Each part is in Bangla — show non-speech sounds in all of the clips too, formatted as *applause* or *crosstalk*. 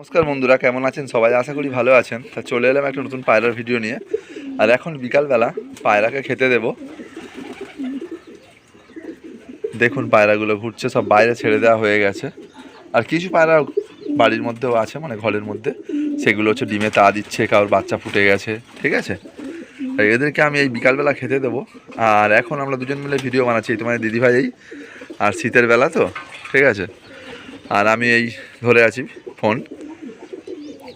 নমস্কার বন্ধুরা, কেমন আছেন সবাই? আশা করি ভালো আছেন। তা চলে এলাম একটা নতুন পায়রার ভিডিও নিয়ে। আর এখন বিকালবেলা পায়রাকে খেতে দেব। দেখুন পায়রাগুলো ঘুরছে, সব বাইরে ছেড়ে দেওয়া হয়ে গেছে। আর কিছু পায়রা বাড়ির মধ্যেও আছে মানে ঘরের মধ্যে। সেগুলো হচ্ছে ডিমে তা দিচ্ছে, কারোর বাচ্চা ফুটে গেছে, ঠিক আছে? এদেরকে আমি এই বিকালবেলা খেতে দেবো। আর এখন আমরা দুজন মিলে ভিডিও বানাচ্ছি তোমার দিদিভাই এই, আর শীতের বেলা তো, ঠিক আছে? আর আমি এই ধরে আছি ফোন।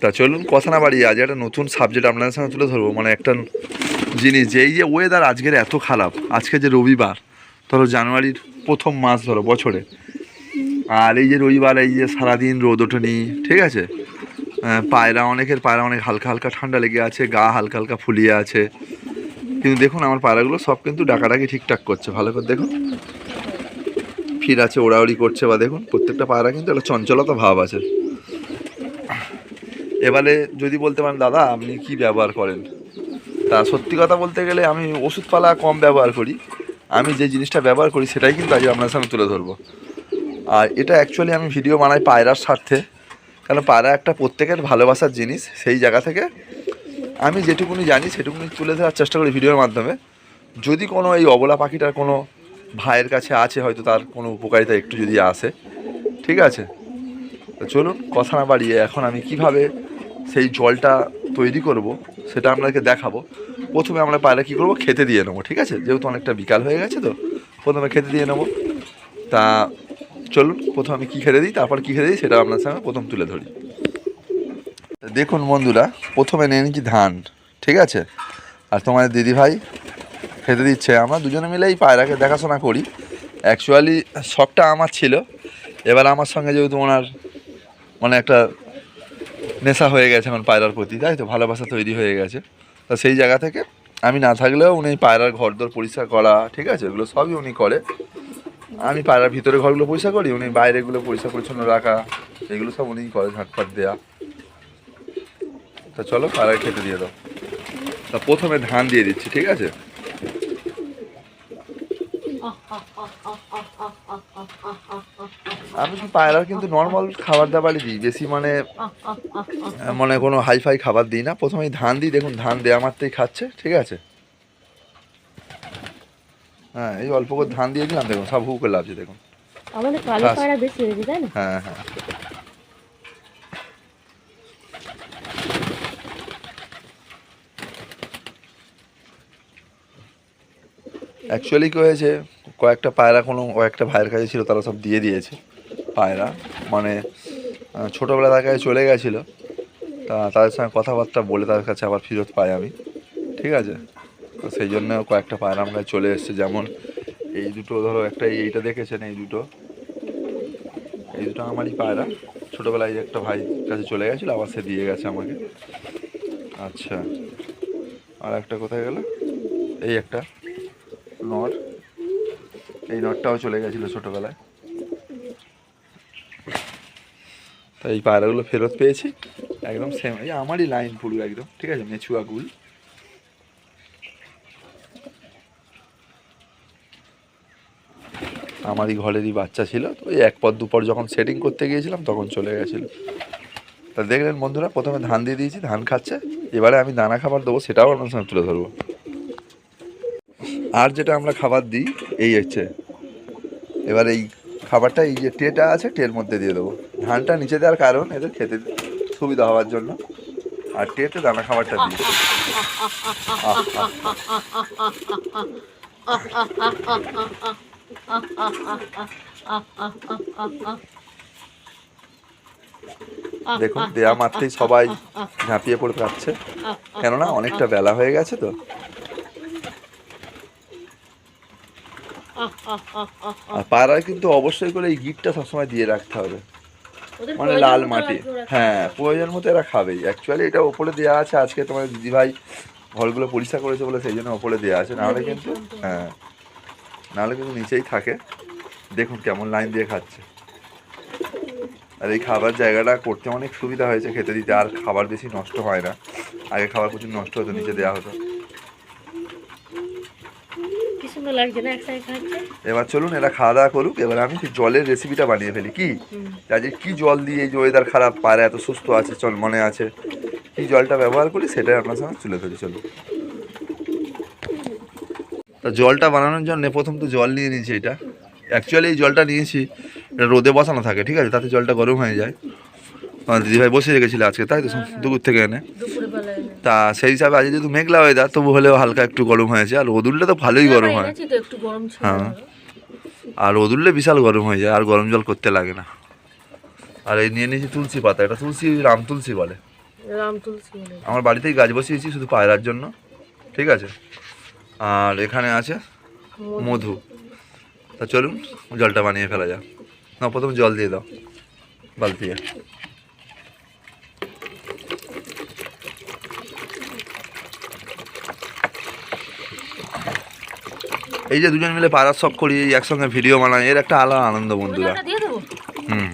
তা চলুন, কথা না বাড়িয়ে আজ একটা নতুন সাবজেক্ট আপনাদের সঙ্গে তুলে ধরবো। মানে একটা জিনিস, যে এই যে ওয়েদার আজকের এত খারাপ, আজকে যে রবিবার, ধরো জানুয়ারির প্রথম মাস ধরো বছরে, আর এই যে রবিবার, এই যে সারাদিন রোদ ওঠেনি, ঠিক আছে? পায়রা অনেকের, পায়রা অনেক হালকা হালকা ঠান্ডা লেগে আছে, গা হালকা হালকা ফুলিয়ে আছে। কিন্তু দেখুন, আমার পায়রাগুলো সব কিন্তু ডাকাডাকি ঠিকঠাক করছে, ভালো করে দেখুন। ফির আছে ওড়াউড়ি করছে, বা দেখুন, প্রত্যেকটা পায়রা কিন্তু একটা চঞ্চলতা ভাব আছে। এবারে যদি বলতে পারেন, দাদা, আপনি কি ব্যবহার করেন? তা সত্যি কথা বলতে গেলে আমি ওষুধপালা কম ব্যবহার করি। আমি যে জিনিসটা ব্যবহার করি, সেটাই কিন্তু আজ আপনার সামনে তুলে ধরবো। আর এটা অ্যাকচুয়ালি আমি ভিডিও বানাই পায়রার স্বার্থে। কারণ পায়রা একটা প্রত্যেকের ভালোবাসার জিনিস, সেই জায়গা থেকে আমি যেটুকুনি জানি, সেটুকুনি তুলে ধরার চেষ্টা করি ভিডিওর মাধ্যমে। যদি কোনো এই অবলা পাখিটার কোনো ভাইয়ের কাছে আছে, হয়তো তার কোনো উপকারিতা একটু যদি আসে, ঠিক আছে? চলুন, কথা না বাড়িয়ে এখন আমি কীভাবে সেই জলটা তৈরি করব, সেটা আপনাকে দেখাবো। প্রথমে আমরা পায়রা কী করব? খেতে দিয়ে নেব, ঠিক আছে? যেহেতু অনেকটা বিকাল হয়ে গেছে তো, প্রথমে খেতে দিয়ে নেব। তা চলুন, প্রথমে আমি কী খেতে দিই, তারপর কী খেতে দিই, সেটা আপনার সঙ্গে প্রথম তুলে ধরি। দেখুন বন্ধুরা, প্রথমে নিয়ে নিচ্ছি ধান, ঠিক আছে? আর তোমাদের দিদিভাই খেতে দিচ্ছে। আমরা দুজনে মিলে এই পায়রাকে দেখাশোনা করি। অ্যাকচুয়ালি শখটা আমার ছিল। এবার আমার সঙ্গে যেহেতু ওনার মানে একটা নেশা হয়ে গেছে এখন পায়রার প্রতি, তাই তো? ভালোবাসা তৈরি হয়ে গেছে। তা সেই জায়গা থেকে আমি না থাকলেও উনি পায়রার ঘরদোর পরিষ্কার করা, ঠিক আছে? এগুলো সবই উনি করে। আমি পায়রার ভিতরে ঘরগুলো পরিষ্কার করি, উনি বাইরেগুলো পরিষ্কার পরিচ্ছন্ন রাখা, এগুলো সব উনিই করে ঝাঁটপাট দেয়া। তা চলো পায়রা খেতে দিয়ে দাও। তা প্রথমে ধান দিয়ে দিচ্ছি, ঠিক আছে? আমি পায়রার কিন্তু নর্মাল খাবার দাবারই দিই বেশি মানে মানে কোনো হাইফাই খাবার দিই না। প্রথমেই ধান দিই দেখুন ধান দেওয়া মাত্রই খাচ্ছে ঠিক আছে? হ্যাঁ এই অল্প করে ধান দিয়ে দিলাম দেখুন সব হু করে লাভছে দেখুন। আমাদের কালো ব্যাস। বেশি হয়েছে তাই না? হ্যাঁ হ্যাঁ। অ্যাকচুয়ালি কী হয়েছে কয়েকটা পায়রা কোনো কয়েকটা ভাইয়ের কাছে ছিল তারা সব দিয়ে দিয়েছে। পায়রা। মানে ছোটোবেলা তার কাছে চলে গেছিল। তা তাদের সঙ্গে কথাবার্তা বলে তাদের কাছে আবার ফেরত পাই আমি। ঠিক আছে? তো সেই জন্য কয়েকটা পায়রা আমার চলে এসছে। যেমন এই দুটো, ধরো একটা এই- এইটা দেখেছেন, এই দুটো? এই দুটো আমারই পায়রা। ছোটোবেলায় একটা ভাই কাছে চলে গেছিল, আবার সে দিয়ে গেছে আমাকে। আচ্ছা। আর একটা কোথায় গেল? এই একটা নট এই নটটাও চলে গেছিল ছোটোবেলায়। তো এই পায়রাগুলো ফেরত পেয়েছি। একদম সেম এই আমারই লাইন পুরো একদম, ঠিক আছে? মেছুয়া গুল। আমারই ঘরেরই বাচ্চা ছিল, তো ওই এক পর দুপর যখন সেটিং করতে গিয়েছিলাম, তখন চলে গেছিল। তা দেখলেন বন্ধুরা, প্রথমে ধান দিয়ে দিয়েছি, ধান খাচ্ছে। এবারে আমি দানা খাবার দেবো, সেটাও আপনার সঙ্গে তুলে ধরবো। আর যেটা আমরা খাবার দিই, এই হচ্ছে। এবার এই খাবারটা, এই যে টেটা আছে, টের মধ্যে দিয়ে দেবো। ধানটা নিচে দেওয়ার কারণ এদের খেতে সুবিধা হওয়ার জন্য। আর টেতে দানা খাবারটা আহ, দেখুন দেয়া মাত্রই সবাই ঝাঁপিয়ে পড়ে পাচ্ছে কেননা অনেকটা বেলা হয়ে গেছে তো। আর পাড়ায় কিন্তু অবশ্যই করে এই গিটটা সবসময় দিয়ে রাখতে হবে। মানে লাল মাটি। হ্যাঁ প্রয়োজন মতো এরা খাবেই। অ্যাকচুয়ালি এটা ওপরে দেওয়া আছে। আজকে তোমার দিদিভাই ঘরগুলো পরিষ্কার করেছে বলে সেই জন্য ওপরে দেওয়া আছে। নাহলে কিন্তু হ্যাঁ নাহলে কিন্তু নিচেই থাকে। দেখুন কেমন লাইন দিয়ে খাচ্ছে। আর এই খাবার জায়গাটা করতে অনেক সুবিধা হয়েছে খেতে দিতে। আর খাবার বেশি নষ্ট হয় না। আগে খাবার প্রচুর নষ্ট হতো নিচে দেওয়া হতো। সুন্দর লাগছে না খাচ্ছে? এবার চলুন এরা খাওয়া দাওয়া করুক। এবার আমি জলের রেসিপিটা বানিয়ে ফেলি। কি। আজকে কি জল দিয়ে এই যে ওয়েদার খারাপ পায়রা এত সুস্থ আছে চল মনে আছে কি জলটা ব্যবহার করি সেটাই আপনার সঙ্গে তুলে ধরি চলুন। তা জলটা বানানোর জন্য প্রথম তো জল নিয়ে নিয়েছি এটা। অ্যাকচুয়ালি এই জলটা নিয়েছি এটা রোদে বসানো থাকে ঠিক আছে? তাতে জলটা গরম হয়ে যায়। আমার দিদিভাই বসে রেখেছিল আজকে তাই তো? দুপুর থেকে এনে। তা সেই হিসাবে আজ যেহেতু মেঘলা ওয়েদার তবু হলেও হালকা একটু গরম হয়েছে। আর রোদ উঠলে তো ভালোই গরম হয়। হ্যাঁ। আর রোদ উঠলে বিশাল গরম হয়ে যায় আর গরম জল করতে লাগে না। আর এই নিয়ে নিয়েছি তুলসী পাতা এটা তুলসী রাম তুলসী বলে। আমার বাড়িতেই গাছ বসিয়েছি শুধু পায়রার জন্য ঠিক আছে? আর এখানে আছে মধু। তা চলুন জলটা বানিয়ে ফেলা যাক। না প্রথম জল দিয়ে দাও বালতিয়ে। এই যে দুজন মিলে পাড়ার শখ করি এই একসঙ্গে ভিডিও বানাই এর একটা আলাদা আনন্দ বন্ধুরা। হুম।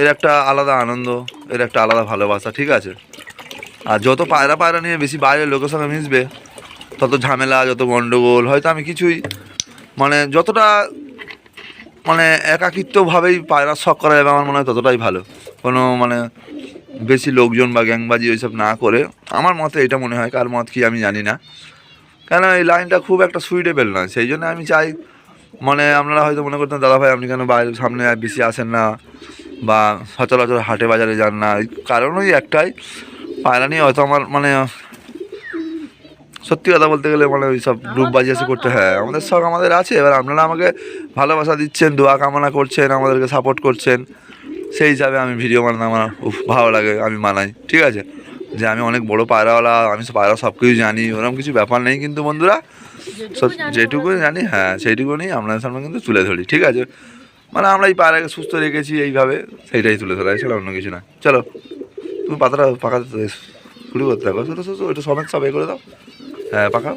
এর একটা আলাদা আনন্দ এর একটা আলাদা ভালোবাসা ঠিক আছে? আর যত পায়রা পায়রা নিয়ে বেশি বাইরের লোকের সঙ্গে মিশবে তত ঝামেলা যত গন্ডগোল হয়তো আমি কিছুই মানে যতটা মানে একাকিত্বভাবেই পায়রা শখ করা যাবে আমার মনে হয় ততটাই ভালো। কোনো মানে বেশি লোকজন বা গ্যাংবাজি ওইসব না করে আমার মতে এটা মনে হয় কার মত কি আমি জানি না। কেন এই লাইনটা খুব একটা সুইটেবল নয়? সেই জন্য আমি চাই মানে আপনারা হয়তো মনে করতেন দাদা ভাই আপনি কেন বাইরে সামনে বেশি আসেন না? বা সচরাচর হাটে বাজারে যান না? এই কারণ ওই একটাই। পায়রা নিয়ে হয়তো আমার মানে সত্যি কথা বলতে গেলে মানে ওই সব গ্রুপবাজি এসে করতে হ্যাঁ আমাদের শখ আমাদের আছে। এবার আপনারা আমাকে ভালোবাসা দিচ্ছেন দোয়া কামনা করছেন আমাদেরকে সাপোর্ট করছেন সেই হিসাবে আমি ভিডিও বানাতে আমার খুব ভালো লাগে আমি মানাই ঠিক আছে? যে আমি অনেক বড় পায়রাওয়ালা আমি পায়রা সব কিছু জানি ওরকম কিছু ব্যাপার নেই কিন্তু বন্ধুরা। সব- যেটুকু জানি হ্যাঁ সেইটুকু নিয়ে আপনাদের সামনে কিন্তু তুলে ধরি ঠিক আছে? মানে আমরা এই পায়রাকে সুস্থ রেখেছি এইভাবে সেইটাই তুলে ধরা এছাড়া অন্য কিছু না। চলো তুমি পাতাটা পাকাতে শুরু করতে থাকো ছোটো ছোটো ওইটা সমেত সব এ করে দাও। হ্যাঁ পাকাও।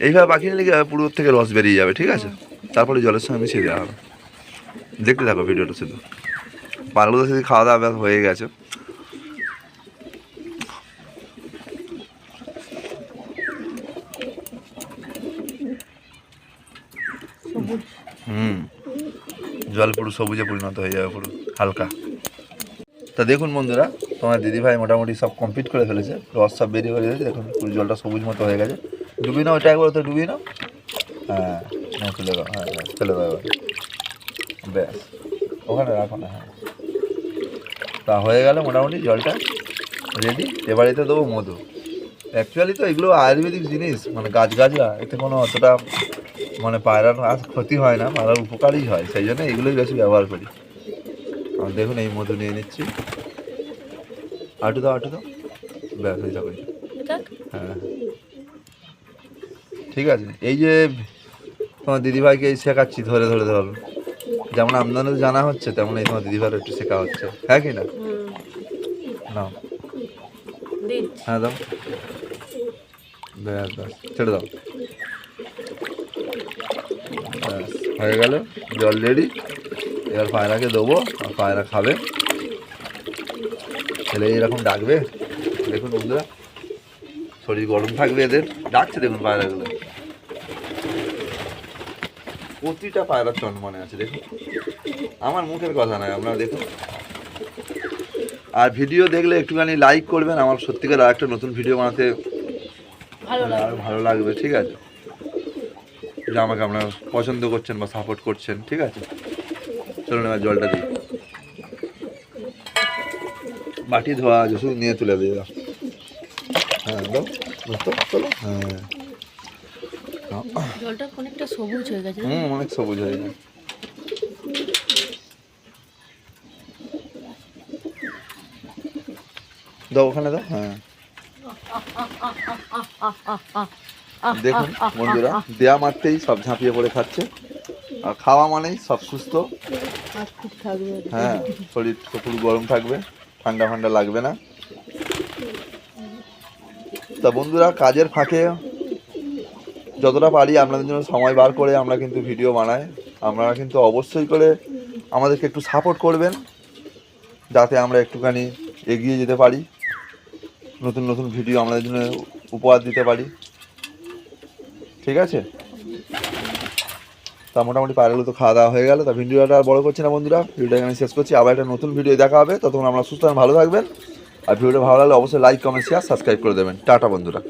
এইভাবে পাকিয়ে নিলে পুরো থেকে রস বেরিয়ে যাবে ঠিক আছে? তারপরে জলের সঙ্গে মিশিয়ে দেওয়া হবে। দেখতে থাকো ভিডিওটা শুধু। পারগুলো সেদিন খাওয়া দাওয়া হয়ে গেছে সবুজ হুম জল পুরো সবুজে পরিণত হয়ে যাবে পুরো, হালকা। তা দেখুন বন্ধুরা, তোমার দিদিভাই মোটামুটি সব কমপ্লিট করে ফেলেছে। রস সব বেরিয়ে হয়ে গেছে দেখুন, পুরো জলটা সবুজ মতো হয়ে গেছে। ডুবি নাও ওটা একবার তো ডুবি নাও। হ্যাঁ না ফেলে দাও হ্যাঁ ব্যাস ফেলে দাও এবার। ব্যাস, ওখানে রাখো না হ্যাঁ। তা হয়ে গেল মোটামুটি জলটা রেডি এবারেতে দেবো মধু। অ্যাকচুয়ালি তো এগুলো আয়ুর্বেদিক জিনিস মানে গাছ গাছরা এতে কোনো অতটা মানে পায়রার আর ক্ষতি হয় না পায়রার উপকারই হয় সেই জন্য এগুলোই বেশি ব্যবহার করি। আর দেখুন এই মধু নিয়ে নিচ্ছি। আটু দাও আটু দাও। ব্যাস থাকো দেখ হ্যাঁ। ঠিক আছে। এই যে তোমার দিদিভাইকে এই শেখাচ্ছি ধরে ধরে ধরো যেমন আপনাদের জানা হচ্ছে তেমন এই তোমার দিদিভাইয়ের একটু শেখা হচ্ছে। হ্যাঁ কি না? নাও। হ্যাঁ দাও। ব্যাস ব্যাস। ছেড়ে দাও। হয়ে গেল জল রেডি। এবার পায়রাকে দেবো আর পায়রা খাবে। ছেলে এরকম ডাকবে। দেখুন বন্ধুরা শরীর গরম থাকবে এদের। ডাকছে দেখুন পায়রাগুলো। প্রতিটা পায়রার চন্মনে আছে দেখুন। আমার মুখের কথা নয় আপনারা দেখুন। আর ভিডিও দেখলে একটুখানি লাইক করবেন। আমার সত্যিকার আর একটা নতুন ভিডিও বানাতে ভালো ভালো লাগবে ঠিক আছে? যে আমাকে আপনারা পছন্দ করছেন বা সাপোর্ট করছেন ঠিক আছে? চলুন এবার জলটা দিই। বাটি ধোয়া আছে শুধু নিয়ে তুলে দিয়ে দাও হ্যাঁ দাও চলো হ্যাঁ। জলটা অনেকটা সবুজ হয়ে গেছে। হুম অনেক সবুজ হয়ে যায় দাও ওখানে দাও। হ্যাঁ। *laughs* দেখুন বন্ধুরা দেয়া মারতেই সব ঝাঁপিয়ে পড়ে খাচ্ছে। আর খাওয়া মানেই সব সুস্থ। হ্যাঁ শরীর পুরো গরম থাকবে ঠান্ডা ঠান্ডা লাগবে না। তা বন্ধুরা কাজের ফাঁকে যতটা পারি আপনাদের জন্য সময় বার করে আমরা কিন্তু ভিডিও বানাই। আপনারা কিন্তু অবশ্যই করে আমাদেরকে একটু সাপোর্ট করবেন যাতে আমরা একটুখানি এগিয়ে যেতে পারি। নতুন নতুন ভিডিও আমাদের জন্য উপহার দিতে পারি। ঠিক আছে? তা মোটামুটি পায়ের তো খাওয়া দাওয়া হয়ে গেল। তা ভিডিওটা আর বড় করছি না বন্ধুরা, ভিডিওটা আমি শেষ করছি। আবার একটা নতুন ভিডিও দেখা হবে। ততক্ষণ আমরা সুস্থ ভালো থাকবেন। আর ভিডিওটা ভালো লাগলে অবশ্যই লাইক কমেন্ট শেয়ার সাবস্ক্রাইব করে দেবেন। টাটা বন্ধুরা।